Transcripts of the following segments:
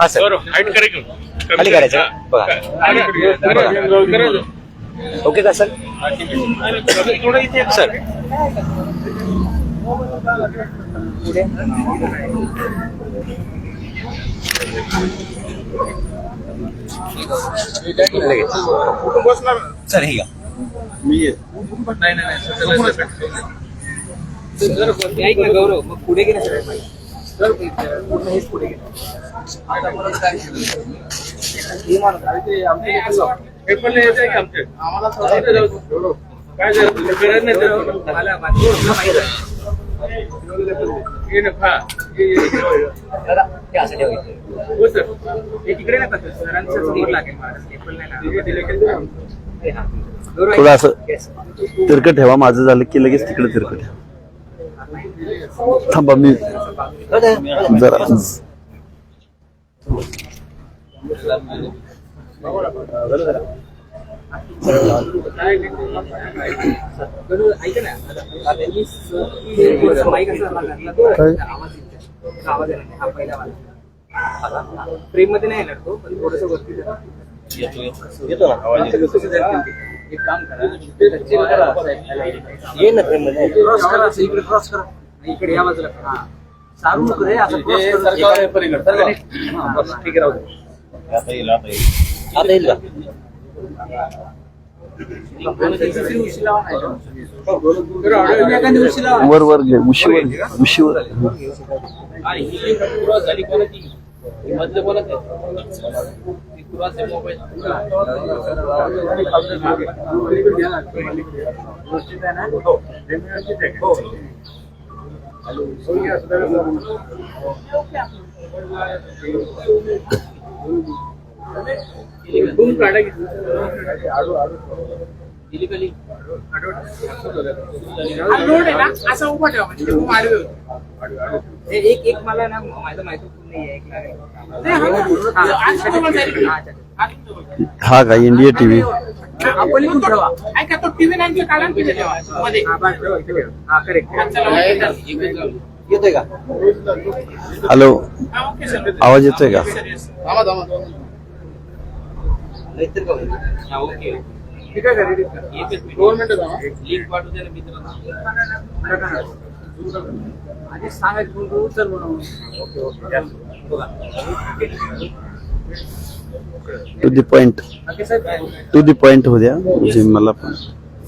हा खाली करायचं बघा. ओके का सर. सर लगेच सर हे घ्या ऐक ना गौरव मग पुढे गेले सर पूर्ण हेच पुढे गेलं दादा हे. तिकडे नका सर. सरांचं समोर लागेल मला. स्टेपल नाही लागेल हे हा. ऐक. थोडं असं. तिरकट ठेवा माझं झालं की लगेच तिकडे तिरकट ठेवा. थांबा मी जरा गौरव, फ्रेममध्ये नाही येणार तो पण थोडस वरती एक काम करा ये ना फ्रेममध्ये क्रॉस करा इकडे क्रॉस करा इकडे या बाजूला करा. नको रे बस, ठीक आहे राहू दे. आता येईल का? वर वर घे उशीवर घे, उशीवर आणि ही जी क्रॉस झाली कोणाची ही मधलं कोणाचं आहे? ती क्रॉस आहे मोबाईल. व्यवस्थित आहे ना? हो. बूम काढा की. गेली खाली. हे एक एक मला ना माझं माहिती. हा, हा. हा का इंडिया टीव्ही हा, पलीकडून ठेवा. हा, ठेवा, ठेवा. हा. येतोय का हॅलो आवाज येतोय का हा. ठीक आहे ना मित्रांना. आधीच सांगायचं. बघा. To the point to the point हो द्या. म्हणजे मला पण.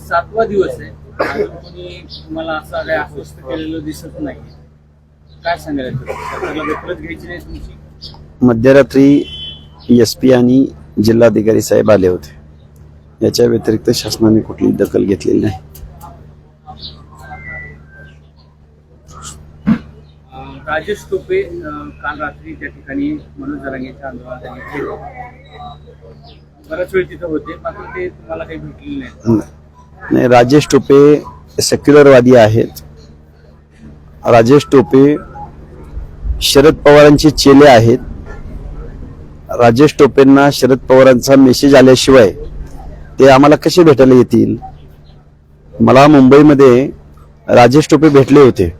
सातवा दिवस आहे. कोणी मला असं काय अस्वस्थ केलेलं दिसत नाही. काय सांगायला दखलच घ्यायची नाही तुमची. मध्यरात्री एस पी आणि जिल्हाधिकारी साहेब आले होते. याच्या व्यतिरिक्त शासनाने कुठलीही दखल घेतलेली नाही. राजेश टोपे काल रात्री त्या ठिकाणी मनोज जरांगेच्या आंदोलनात. बराच वेळ तिथं होते मात्र ते तुम्हाला काही भेटलेले नाही. नाही राजेश टोपे सेक्युलरवादी आहेत. राजेश टोपे शरद पवारांचे चेले आहेत. राजेश टोपेंना शरद पवारांचा मेसेज आल्याशिवाय ते आम्हाला कसे भेटायला येतील? मला मुंबईमध्ये राजेश टोपे भेटले होते.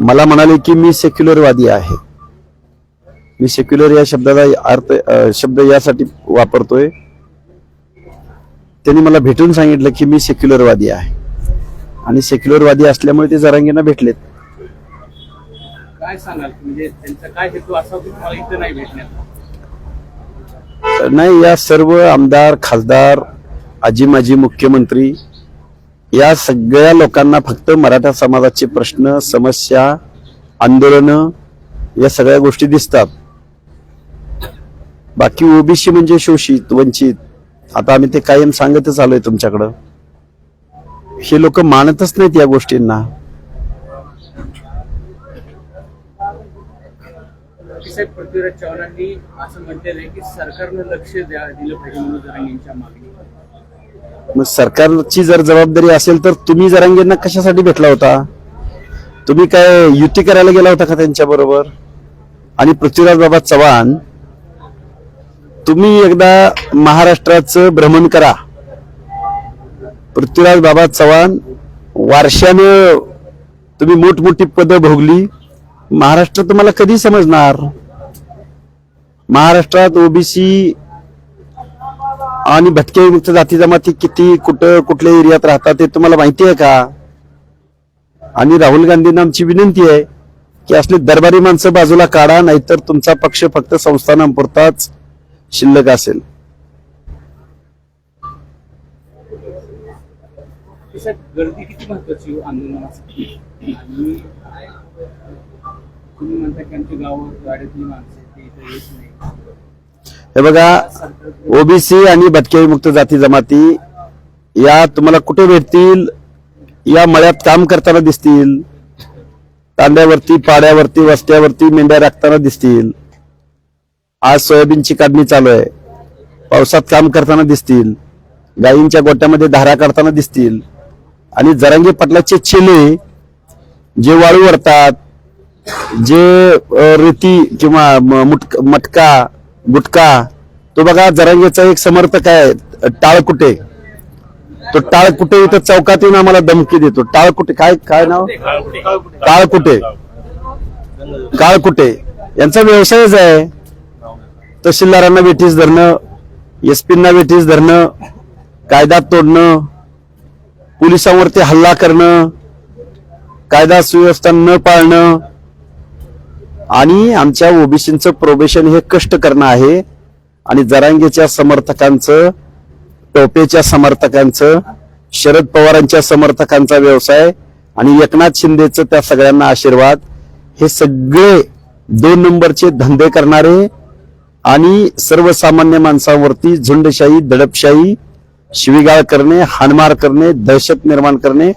मला म्हणाले की मी सेक्युलरवादी आहे. मी सेक्युलर या शब्दाचा अर्थ शब्द यासाठी वापरतोय. त्यांनी मला भेटून सांगितलं की मी सेक्युलरवादी आहे. आणि सेक्युलरवादी असल्यामुळे ते जरांगींना भेटलेत. काय सांगाल? म्हणजे त्यांचा काय हेतू असा की तुम्हाला इथं नाही भेटण्यात? नाही या सर्व आमदार खासदार आजी माजी मुख्यमंत्री या सगळ्या लोकांना फक्त मराठा समाजाचे प्रश्न समस्या आंदोलनं या सगळ्या गोष्टी दिसतात. बाकी ओबीसी म्हणजे शोषित वंचित. आता आम्ही ते कायम सांगतच आलोय तुमच्याकडं. हे लोक मानतच नाहीत या गोष्टींना. साहेब पृथ्वीराज चव्हाणांनी असं म्हटलेलं आहे की सरकारनं लक्ष द्या दिलं पाहिजे मनोज जरांगेंच्या मागणी. मग सरकारची जर जबाबदारी असेल तर तुम्ही जरांगेंना कशासाठी भेटला होता? तुम्ही काय युती करायला गेला होता का त्यांच्या बरोबर? आणि पृथ्वीराज बाबा चव्हाण तुम्ही एकदा महाराष्ट्राचं भ्रमण करा. पृथ्वीराज बाबा चव्हाण वारशानं तुम्ही मोठमोठी पदं भोगली. महाराष्ट्र तुम्हाला कधी समजणार? महाराष्ट्रात ओबीसी आणि भटके विमुक्त जाती जमाती किती कुठं कुठल्या एरियात राहतात ते तुम्हाला माहिती आहे का? आणि राहुल गांधींना आमची विनंती आहे की असली दरबारी माणसं बाजूला काढा नाहीतर तुमचा पक्ष फक्त संस्थानापुरताच शिल्लक असेल. गर्दी किती महत्वाची आंदोलनासाठी? तुम्ही म्हणता की आमच्या गावात गाड्यातली माणसं आहेत, ते इथं येत नाही. हे बघा ओबीसी आणि भटके विमुक्त जाती जमाती या तुम्हाला कुठे भेटतील? या मळ्यात काम करताना दिसतील. तांड्यावरती पाड्यावरती वस्त्यावरती मेंढ्या राखताना दिसतील. आज सोयाबीनची काढणी चालू आहे. पावसात काम करताना दिसतील. गायींच्या गोट्यामध्ये धारा काढताना दिसतील. आणि जरंगी पाटलाचे चेले जे वाळू वरतात जे रेती किंवा मुटक- मटका गुटका तो बघा जरांगेचा एक समर्थक आहे टाळकुटे. तो टाळकुटे इथं चौकात येऊन आम्हाला धमकी देतो. टाळकुटे काय काय नाव? टाळकुटे. काळकुटे यांचा व्यवसायच आहे. तहसीलदारांना वेठीस धरणं एसपींना वेठीस धरणं कायदा तोडणं पोलिसांवरती हल्ला करणं कायदा सुव्यवस्था न पाळणं आणि आमच्या ओबीसीचं प्रोबेशन हे कष्ट करणं आहे. आणि जरांगेच्या समर्थकांचं टोपेच्या समर्थकांचं शरद पवारांच्या समर्थकांचा व्यवसाय आणि एकनाथ शिंदेचं त्या सगळ्यांना आशीर्वाद हे सगळे दोन नंबरचे धंदे करणारे आणि सर्वसामान्य माणसांवरती झुंडशाही दडपशाही शिवीगाळ करणे हाणमार करणे दहशत निर्माण करणे.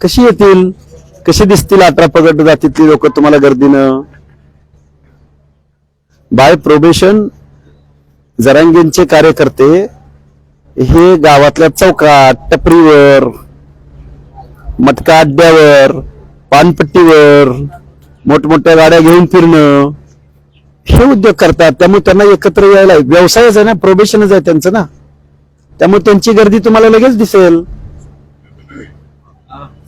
कशी येतील? कशी दिसतील अठरा पगट जातीतली लोक तुम्हाला गर्दीनं? बाय प्रोबेशन जरांगेंचे कार्यकर्ते हे गावातल्या चौकात टपरीवर मटका अड्ड्यावर पानपट्टीवर मोठमोठ्या गाड्या घेऊन फिरणं हे उद्योग करतात. त्यामुळे त्यांना एकत्र यायला व्यवसायच आहे ना प्रोबेशनच आहे त्यांचं ना. त्यामुळे त्यांची गर्दी तुम्हाला लगेच दिसेल.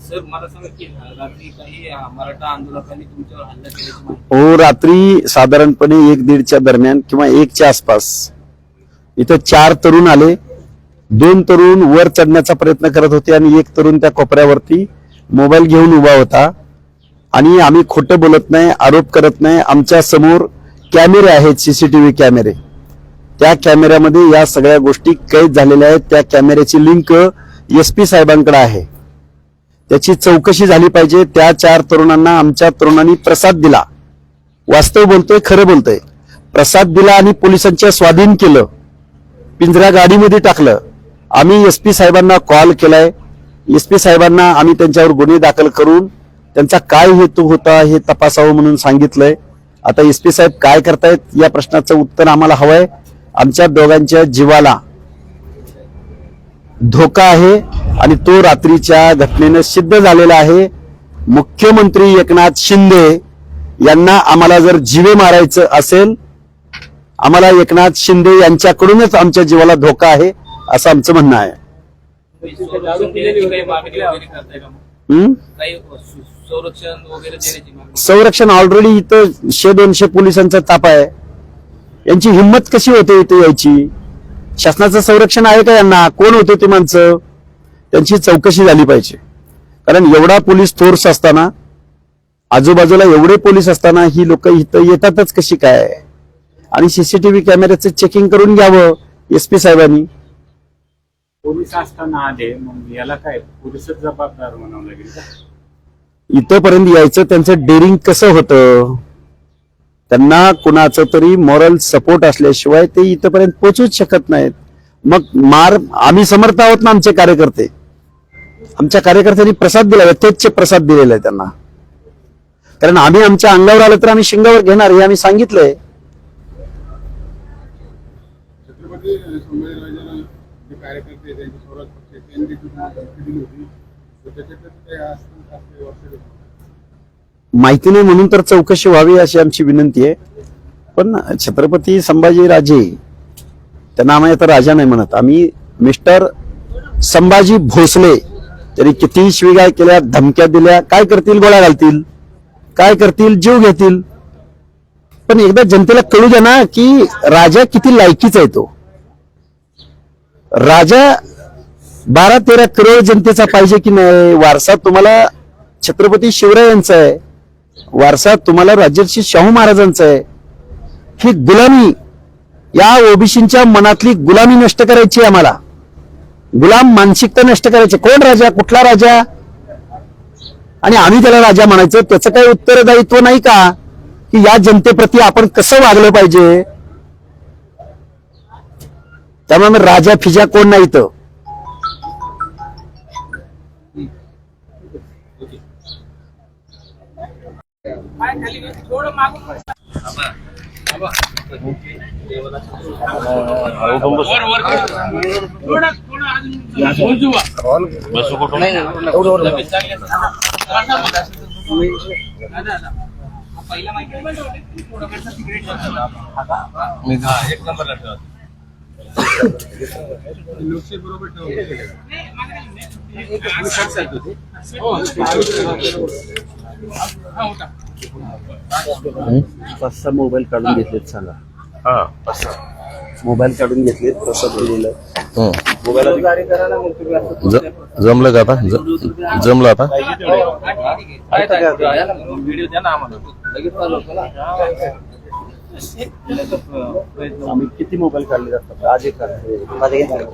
सर मला सांगा की रात्री काही मराठा आंदोलकांनी तुमच्यावर हल्ला केल्याची माहिती? हो रात्री साधारणपणे एक दीडच्या दरम्यान किंवा एकच्या आसपास. इथं चार तरुण आले. दोन तरुण वर चढण्याचा प्रयत्न करत होते आणि एक तरुण त्या कोपऱ्यावरती मोबाईल घेऊन उभा होता. आणि आम्ही खोटं बोलत नाही आरोप करत नाही. आमच्यासमोर कॅमेरे आहेत सीसीटीव्ही कॅमेरे. त्या कॅमेऱ्यामध्ये या सगळ्या गोष्टी कैद झालेल्या आहेत. त्या कॅमेऱ्याची लिंक एस पी साहेबांकडे आहे. त्याची चौकशी झाली पाहिजे. त्या चार तरुणांना आमच्या तरुणांनी प्रसाद दिला. वास्तव बोलतोय खरं बोलतोय. प्रसाद दिला आणि पोलिसांच्या स्वाधीन केलं. पिंजऱ्या गाडीमध्ये टाकलं. आम्ही एस पी साहेबांना कॉल केलाय. एस पी साहेबांना आम्ही त्यांच्यावर गुन्हे दाखल करून त्यांचा काय हेतू होता हे तपासावं म्हणून सांगितलंय. आता एस पी साहेब काय करतायत या प्रश्नाचं उत्तर आम्हाला हवंय. आमच्या दोघांच्या जीवाला धोका आहे. आणि तो रात्रीच्या घटनेनं सिद्ध झालेला आहे. मुख्यमंत्री एकनाथ शिंदे यांना आम्हाला जर जीवे मारायचं असेल आम्हाला एकनाथ शिंदे यांच्याकडूनच आमच्या जीवाला धोका आहे असं आमचं म्हणणं आहे. संरक्षण संरक्षण ऑलरेडी इथं शे दोनशे पोलिसांचा ताप आहे. यांची हिंमत कशी होते इथे यायची? शासनाचं संरक्षण आहे का यांना? कोण होते ते माणसं? त्यांची चौकशी झाली पाहिजे. कारण एवढा पोलीस फोर्स असताना आजूबाजूला एवढे पोलीस असताना ही लोक इथं येतातच कशी काय? आणि सीसीटीव्ही कॅमेऱ्याचं चेकिंग करून घ्यावं एस पी साहेबांनी. पोलीस असताना आले मग याला काय पोलीसच जबाबदार म्हणावं लागेल का? इथपर्यंत यायचं त्यांचं डेअरिंग कसं होतं? त्यांना कुणाचं तरी मॉरल सपोर्ट असल्याशिवाय ते इथपर्यंत पोहोचूच शकत नाहीत. मग मार आम्ही समर्थ आहोत ना आमचे कार्यकर्ते. आमच्या कार्यकर्त्यांनी प्रसाद दिला यथेच्छ प्रसाद दिलेला आहे त्यांना. कारण आम्ही आमच्या अंगावर आलं तर आम्ही शिंगावर घेणार हे आम्ही सांगितलंय. माहिती नाही म्हणून तर चौकशी व्हावी अशी आमची विनंती आहे. पण छत्रपती संभाजी राजे त्यांना आम्ही आता राजा नाही म्हणत. आम्ही मिस्टर संभाजी भोसले त्यांनी किती शिवीगाळ केल्या धमक्या दिल्या काय करतील गोळ्या घालतील काय करतील जीव घेतील. पण एकदा जनतेला कळू द्या ना की राजा किती लायकीचा आहे तो. राजा बारा तेरा करोड जनतेचा पाहिजे की नाही वारसा तुम्हाला छत्रपती शिवरायांचा आहे वारसा तुम्हाला राजर्षी शाहू महाराजांचा आहे. ही गुलामी या ओबीसींच्या मनातली गुलामी नष्ट करायची आम्हाला. गुलाम मानसिकता नष्ट करायची. कोण राजा? कुठला राजा? आणि आम्ही त्याला राजा म्हणायचं. त्याचं काही उत्तरदायित्व नाही का? की या जनतेप्रती आपण कसं वागलं पाहिजे? त्यामुळे राजा फिजा कोण नाही इथं लोकशाही बरोबर ठेवा पाच सहा मोबाईल काढून घेतलेत सांगा मोबाईल काढून घेतलेत कसं दिलेलं मोबाईल जारी करा ना मग तुम्ही असं ज- जमलं का आता? ज- जमलं आता? व्हिडिओ द्या ना आम्हाला. लगेच चालू होतं ना? आम्ही किती मोबाईल काढले जातात? आज एक करा. माझं घेतलं.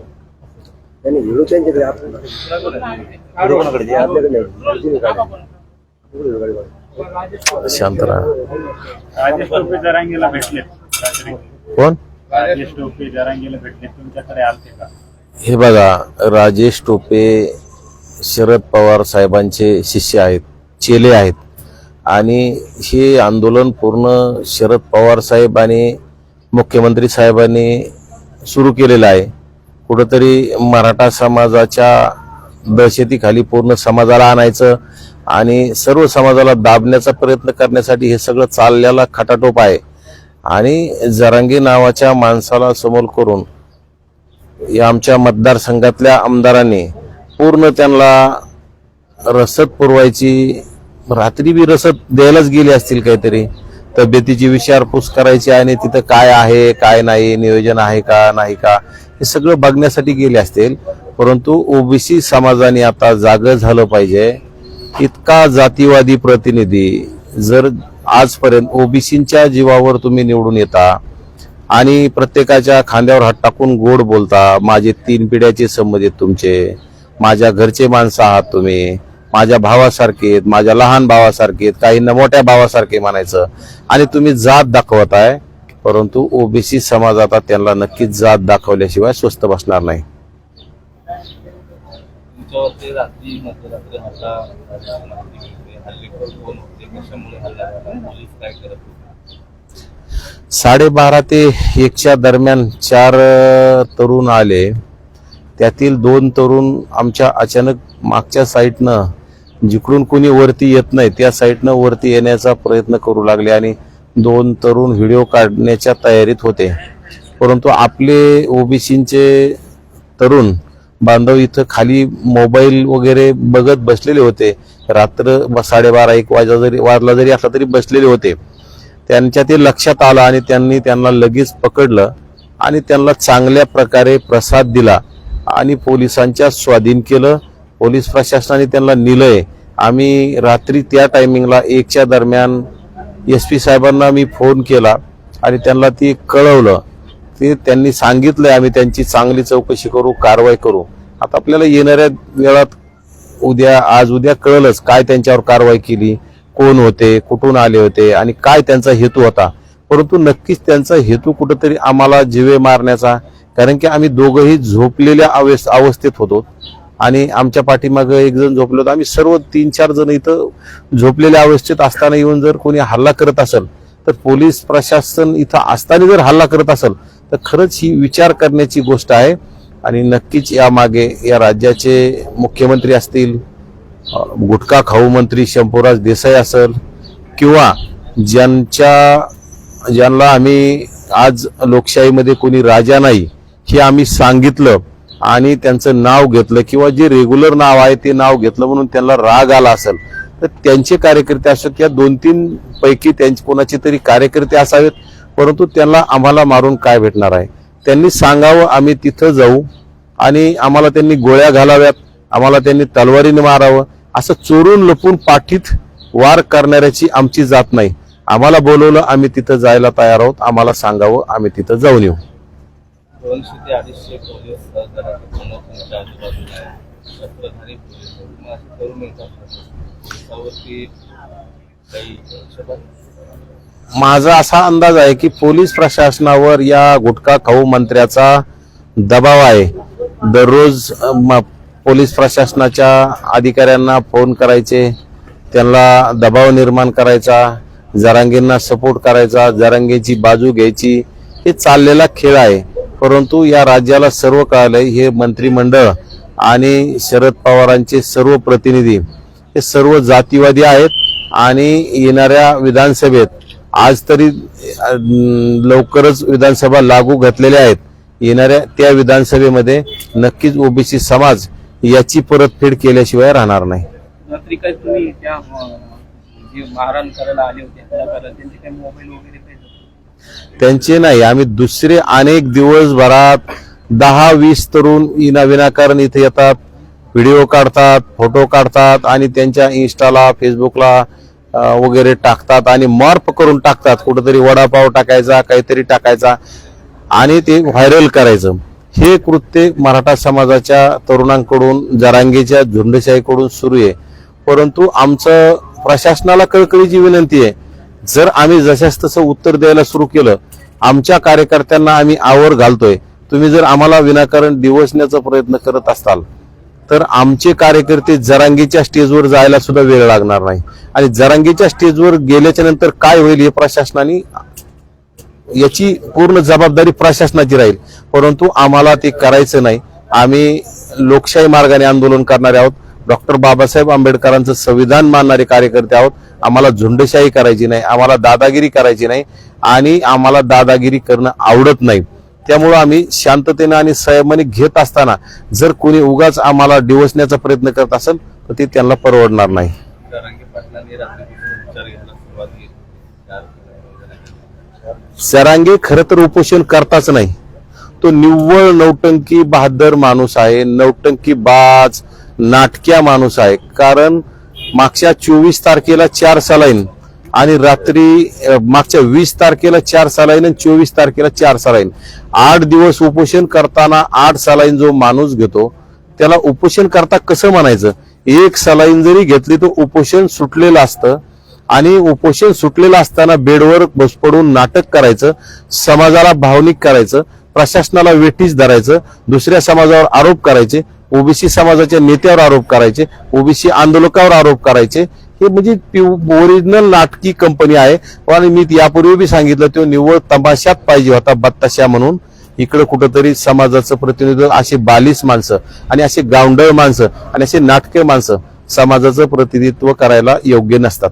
त्यांनी व्हिडिओ त्यांच्याकडे आपण व्हिडिओ कोणाकडे जे आपल्याकडे नाही. व्हिडिओ काढा. व्हिडिओ काढा. शांत राहा. राजेश टोपे जरांगीला भेटलेत कोण? राजेश टोपे जरांगीला भेटले. तुमच्याकडे आलते का? हे बघा राजेश टोपे शरद पवार साहेबांचे शिष्य आहेत चेले आहेत. आणि हे आंदोलन पूर्ण शरद पवार साहेब आणि मुख्यमंत्री साहेबांनी सुरू केलेलं आहे. कुठंतरी मराठा समाजाच्या दहशतीखाली पूर्ण समाजाला आणायचं आणि सर्व समाजाला दाबण्याचा प्रयत्न करण्यासाठी हे सगळं चाललेला खटाटोप आहे. आणि जरंगी नावाच्या माणसाला समोर करून या आमच्या मतदारसंघातल्या आमदारांनी पूर्ण त्यांना रसद पुरवायची रात्री बी रसद द्यायलाच गेली असतील काहीतरी. तब्येतीची विचारपूस करायची आणि तिथं काय आहे काय नाही नियोजन आहे का नाही का हे सगळं बघण्यासाठी गेले असतील. परंतु ओबीसी समाजाने आता जाग झालं पाहिजे. इतका जातीवादी प्रतिनिधी जर आजपर्यंत ओबीसींच्या जीवावर तुम्ही निवडून येता आणि प्रत्येकाच्या खांद्यावर हात टाकून गोड बोलता माझे तीन पिढ्याचे संबंधित तुमचे माझ्या घरचे माणसं आहात तुम्ही माझ्या भावासारखे आहेत माझ्या लहान भावासारखे आहेत काही मोठ्या भावासारखे म्हणायचं आणि तुम्ही जात दाखवताय परंतु ओबीसी समाज आता त्यांना नक्कीच जात दाखवल्याशिवाय स्वस्त बसणार नाही रात्री साडेबारा ते एकच्या दरम्यान चार तरुण आले. त्यातील दोन तरुण आमच्या अचानक मागच्या साईडनं जिकडून कोणी वरती येत नाही त्या साईडनं वरती येण्याचा प्रयत्न करू लागले आणि दोन तरुण व्हिडिओ काढण्याच्या तयारीत होते. परंतु आपले ओबीसीचे तरुण बांधव इथं खाली मोबाईल वगैरे बघत बसलेले होते. रात्र ब- साडेबारा एक वाजला जरी वाजला जरी असला तरी बसलेले होते. त्यांच्या ते लक्षात आलं आणि त्यांनी त्यांना लगेच पकडलं आणि त्यांना चांगल्या प्रकारे प्रसाद दिला आणि पोलिसांच्या स्वाधीन केलं. पोलीस प्रशासनाने त्यांना निलंय. आम्ही रात्री त्या टायमिंगला एकच्या दरम्यान एस पी साहेबांना मी फोन केला आणि त्यांना ती कळवलं. ते त्यांनी सांगितलंय आम्ही त्यांची चांगली चौकशी करू कारवाई करू. आता आपल्याला येणाऱ्या वेळात उद्या आज उद्या कळलंच काय त्यांच्यावर कारवाई केली कोण होते कुठून आले होते आणि काय त्यांचा हेतू होता. परंतु नक्कीच त्यांचा हेतू कुठंतरी आम्हाला जिवे मारण्याचा कारण की आम्ही दोघंही झोपलेल्या अवस्थ अवस्थेत होतो. आणि आमच्या पाठीमागं एक जण झोपलो होतो. आम्ही सर्व तीन चार जण इथं झोपलेल्या अवस्थेत असताना येऊन जर कोणी हल्ला करत असेल तर पोलीस प्रशासन इथं असताना जर हल्ला करत असेल तर खरंच ही विचार करण्याची गोष्ट आहे. आणि नक्कीच यामागे या राज्याचे मुख्यमंत्री असतील गुटखा खाऊ मंत्री शंभूराज देसाई असेल किंवा ज्यांच्या ज्यांना आम्ही आज लोकशाहीमध्ये कोणी राजा नाही हे आम्ही सांगितलं आणि त्यांचं नाव घेतलं किंवा जे रेग्युलर नाव आहे ते नाव घेतलं म्हणून त्यांना राग आला असेल तर त्यांचे कार्यकर्ते असतात. या दोन तीन पैकी त्यांचे कोणाचे तरी कार्यकर्ते असावेत. परंतु त्यांना आम्हाला मारून काय भेटणार आहे? त्यांनी सांगावं आम्ही तिथं जाऊ आणि आम्हाला त्यांनी गोळ्या घालाव्यात आम्हाला त्यांनी तलवारीने मारावं. असं चोरून लपून पाठीत वार करणाऱ्याची आमची जात नाही. आम्हाला बोलवलं आम्ही तिथं जायला तयार आहोत. आम्हाला सांगावं आम्ही तिथं जाऊन येऊ. माझा असा अंदाज आहे की पोलीस प्रशासनावर या गुटखा खाऊ मंत्र्याचा दबाव आहे. दररोज म- पोलीस प्रशासनाच्या अधिकाऱ्यांना फोन करायचे त्यांना दबाव निर्माण करायचा जरांगींना सपोर्ट करायचा जरांगेची बाजू घ्यायची हे चाललेला खेळ आहे. परंतु या राज्याला सर्व कळालंय हे मंत्रिमंडळ आणि शरद पवारांचे सर्व प्रतिनिधी हे सर्व जातीवादी आहेत आणि येणाऱ्या विधानसभेत आज तरी लवकरच विधानसभा लागू घातलेल्या आहेत. येणाऱ्या त्या विधानसभेमध्ये नक्कीच ओबीसी समाज याची परतफेड केल्याशिवाय राहणार नाही. त्यांचे नाही आम्ही दुसरे अनेक दिवसभरात दहा वीस तरुण इना विनाकारण इथे येतात व्हिडिओ काढतात फोटो काढतात आणि त्यांच्या इन्स्टाला फेसबुकला वगैरे टाकतात आणि मॉर्फ करून टाकतात. कुठंतरी वडापाव टाकायचा काहीतरी टाकायचा आणि ते व्हायरल करायचं. हे कृत्य मराठा समाजाच्या तरुणांकडून जरांगीच्या झुंडशाहीकडून सुरू आहे. परंतु आमचं प्रशासनाला कळकळीची विनंती आहे. जर आम्ही जशास तसं उत्तर द्यायला सुरू केलं आमच्या कार्यकर्त्यांना आम्ही आवर घालतोय. तुम्ही जर आम्हाला विनाकारण दिवसण्याचा प्रयत्न करत असाल तर आमचे कार्यकर्ते जरांगीच्या स्टेजवर जायला सुद्धा वेळ लागणार नाही. आणि जरांगीच्या स्टेजवर गेल्याच्यानंतर काय होईल हे प्रशासनाने याची पूर्ण जबाबदारी प्रशासनाची राहील. परंतु आम्हाला ते करायचं नाही. आम्ही लोकशाही मार्गाने आंदोलन करणारे आहोत. डॉक्टर बाबासाहेब आंबेडकरांचं संविधान मानणारे कार्यकर्ते आहोत. आम्हाला झुंडशाही करायची नाही. आम्हाला दादागिरी करायची नाही. आणि आम्हाला दादागिरी करणं आवडत नाही. त्यामुळं आम्ही शांततेनं आणि संयमाने घेत असताना जर कोणी उगाच आम्हाला डिवसण्याचा प्रयत्न करत असेल तर ते त्यांना परवडणार नाही. सरांगे खरं तर उपोषण करताच नाही. तो निव्वळ नौटंकी बहादर माणूस आहे नौटंकी बाज नाटक्या माणूस आहे. कारण मागच्या चोवीस तारखेला चार सलाईन आणि रात्री मागच्या वीस तारखेला चार सलाईन आणि चोवीस तारखेला चार सलाईन. आठ दिवस उपोषण करताना आठ सलाईन जो माणूस घेतो त्याला उपोषण करता कसं म्हणायचं? एक सलाईन जरी घेतली तर उपोषण सुटलेलं असतं. आणि उपोषण सुटलेलं असताना बेडवर बस पडून नाटक करायचं समाजाला भावनिक करायचं प्रशासनाला वेठीस धरायचं दुसऱ्या समाजावर आरोप करायचे ओबीसी समाजाच्या नेत्यावर आरोप करायचे ओबीसी आंदोलकावर आरोप करायचे हे म्हणजे ओरिजिनल नाटकी कंपनी आहे. आणि मी यापूर्वी बी सांगितलं तो निव्वळ तमाशात पाहिजे होता बत्ताशा म्हणून. इकडे कुठंतरी समाजाचं प्रतिनिधित्व असे बालिश माणसं आणि असे गावंडळ माणसं आणि असे नाटके माणसं समाजाचं प्रतिनिधित्व करायला योग्य नसतात.